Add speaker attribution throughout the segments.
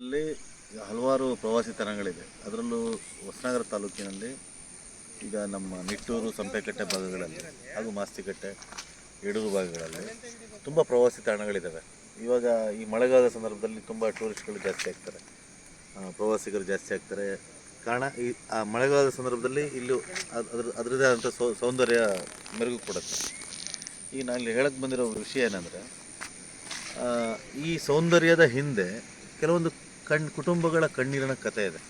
Speaker 1: ಅಲ್ಲಿ ಹಲವಾರು ಪ್ರವಾಸಿ ತಾಣಗಳಿದೆ. ಅದರಲ್ಲೂ ಹೊಸನಗರ ತಾಲೂಕಿನಲ್ಲಿ ಈಗ ನಮ್ಮ ನಿಟ್ಟೂರು, ಸಂಪೆಕಟ್ಟೆ ಭಾಗಗಳಲ್ಲಿ ಹಾಗೂ ಮಾಸ್ತಿಕಟ್ಟೆ, ಯಡೂರು ಭಾಗಗಳಲ್ಲಿ ತುಂಬ ಪ್ರವಾಸಿ ತಾಣಗಳಿದ್ದಾವೆ ಇವಾಗ ಈ ಮಳೆಗಾಲದ ಸಂದರ್ಭದಲ್ಲಿ ತುಂಬ ಟೂರಿಸ್ಟ್ಗಳು ಜಾಸ್ತಿ ಆಗ್ತಾರೆ. ಪ್ರವಾಸಿಗರು ಜಾಸ್ತಿ ಆಗ್ತಾರೆ. ಕಾರಣ ಈ, ಆ ಮಳೆಗಾಲದ ಸಂದರ್ಭದಲ್ಲಿ ಇಲ್ಲೂ ಅದ್- ಅದ್ರ ಅದರದೇ ಆದಂಥ ಸೌಂದರ್ಯ ಮೆರುಗು ಕೊಡುತ್ತೆ. ಈಗ ನಾನು ಇಲ್ಲಿ ಹೇಳಕ್ಕೆ ಬಂದಿರೋ ವಿಷಯ ಏನಂದರೆ ಈ ಸೌಂದರ್ಯದ ಹಿಂದೆ ಕೆಲವೊಂದು ಕಣ್, ಕುಟುಂಬಗಳ ಕಣ್ಣೀರಿನ ಕಥೆ ಇದೆ.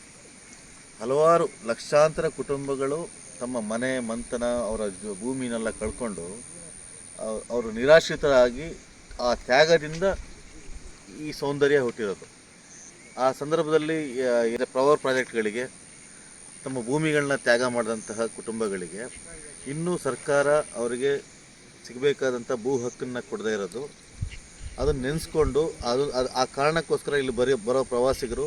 Speaker 1: ಹಲವಾರು ಲಕ್ಷಾಂತರ ಕುಟುಂಬಗಳು ತಮ್ಮ ಮನೆ, ಮಂತನ, ಅವರ ಭೂಮಿನೆಲ್ಲ ಕಳ್ಕೊಂಡು ಅವ್- ಅವರು ನಿರಾಶ್ರಿತರಾಗಿ ಆ ತ್ಯಾಗದಿಂದ ಈ ಸೌಂದರ್ಯ ಹುಟ್ಟಿರೋದು. ಆ ಸಂದರ್ಭದಲ್ಲಿ ಪವರ್ ಪ್ರಾಜೆಕ್ಟ್ಗಳಿಗೆ, ತಮ್ಮ ಭೂಮಿಗಳನ್ನ ತ್ಯಾಗ ಮಾಡಿದಂತಹ ಕುಟುಂಬಗಳಿಗೆ. ಇನ್ನೂ ಸರ್ಕಾರ ಅವರಿಗೆ ಸಿಗಬೇಕಾದಂಥ ಭೂ ಹಕ್ಕನ್ನು ಕೊಡದೇ ಇರೋದು. ಅದನ್ನು ನೆನೆಸ್ಕೊಂಡು ಅದು ಅದು ಆ ಕಾರಣಕ್ಕೋಸ್ಕರ ಇಲ್ಲಿ ಬರೀ ಬರೋ ಪ್ರವಾಸಿಗರು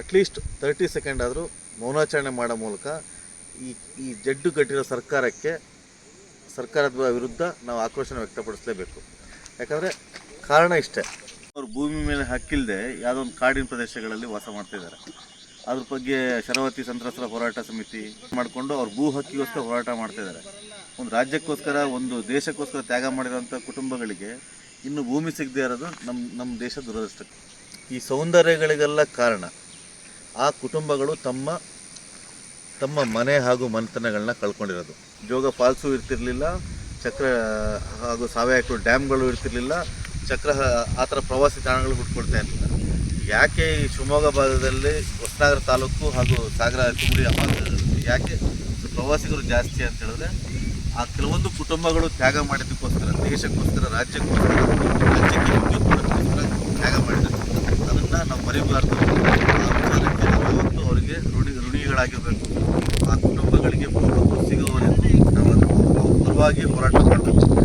Speaker 1: ಅಟ್ಲೀಸ್ಟ್ ತರ್ಟಿ ಸೆಕೆಂಡ್ ಆದರೂ ಮೌನಾಚರಣೆ ಮಾಡೋ ಮೂಲಕ ಈ ಈ ಜಡ್ಡು ಕಟ್ಟಿರೋ ಸರ್ಕಾರಕ್ಕೆ ಸರ್ಕಾರದ ವಿರುದ್ಧ ನಾವು ಆಕ್ರೋಶನ ವ್ಯಕ್ತಪಡಿಸಲೇಬೇಕು. ಯಾಕಂದರೆ ಕಾರಣ ಇಷ್ಟೇ. ಅವರು ಭೂಮಿ ಮೇಲೆ ಹಕ್ಕಿಲ್ಲದೆ ಯಾವುದೋ ಒಂದು ಕಾಡಿನ ಪ್ರದೇಶಗಳಲ್ಲಿ ವಾಸ ಮಾಡ್ತಿದ್ದಾರೆ. ಅದ್ರ ಬಗ್ಗೆ ಶರಾವತಿ ಸಂತ್ರಸ್ತರ ಹೋರಾಟ ಸಮಿತಿ ಮಾಡಿಕೊಂಡು ಅವ್ರು ಭೂ ಹಕ್ಕಿಗೋಸ್ಕರ ಹೋರಾಟ ಮಾಡ್ತಿದ್ದಾರೆ. ಒಂದು ರಾಜ್ಯಕ್ಕೋಸ್ಕರ, ಒಂದು ದೇಶಕ್ಕೋಸ್ಕರ ತ್ಯಾಗ ಮಾಡಿರೋಂಥ ಕುಟುಂಬಗಳಿಗೆ ಇನ್ನು ಭೂಮಿ ಸಿಗದೆ ಇರೋದು ನಮ್ಮ ನಮ್ಮ ದೇಶ ದುರದೃಷ್ಟ ಈ ಸೌಂದರ್ಯಗಳಿಗೆಲ್ಲ ಕಾರಣ ಆ ಕುಟುಂಬಗಳು ತಮ್ಮ ತಮ್ಮ ಮನೆ ಹಾಗೂ ಮನೆತನಗಳನ್ನ ಕಳ್ಕೊಂಡಿರೋದು. ಜೋಗ ಫಾಲ್ಸು ಇರ್ತಿರ್ಲಿಲ್ಲ, ಚಕ್ರ ಹಾಗೂ ಸಾವಯವ ಡ್ಯಾಮ್ಗಳು ಇರ್ತಿರ್ಲಿಲ್ಲ, ಚಕ್ರ ಆ ಥರ ಪ್ರವಾಸಿ ತಾಣಗಳು ಹುಟ್ಕೊಳ್ತಾ ಇರಲಿಲ್ಲ. ಯಾಕೆ ಈ ಶಿವಮೊಗ್ಗ ಭಾಗದಲ್ಲಿ ಹೊಸನಗರ ತಾಲೂಕು ಹಾಗೂ ಸಾಗರ ತುಮರಿ ಭಾಗದಲ್ಲಿ ಯಾಕೆ ಪ್ರವಾಸಿಗರು ಜಾಸ್ತಿ ಅಂತ ಹೇಳಿದ್ರೆ, ಆ ಕೆಲವೊಂದು ಕುಟುಂಬಗಳು ತ್ಯಾಗ ಮಾಡಿದ್ದಕ್ಕೋಸ್ಕರ. ದೇಶಕ್ಕೋಸ್ಕರ, ರಾಜ್ಯಕ್ಕೋಸ್ಕರ, ರಾಜ್ಯಕ್ಕೆ ವಿದ್ಯುತ್ ಕೊಡೋದಕ್ಕೋಸ್ಕರ ತ್ಯಾಗ ಮಾಡಿದ್ದಾರೆ ಅದನ್ನು ನಾವು ಮರಿಬಾರ್ದು ಆ ವಿಚಾರಕ್ಕೆ ಯಾವತ್ತೂ ಅವರಿಗೆ ಋಣಿ, ಋಣಿಗಳಾಗಿರಬೇಕು. ಆ ಕುಟುಂಬಗಳಿಗೆ ಸಿಗುವವರೆಗೂ ನಾವು ಪರವಾಗಿ ಹೋರಾಟ ಮಾಡಬೇಕು.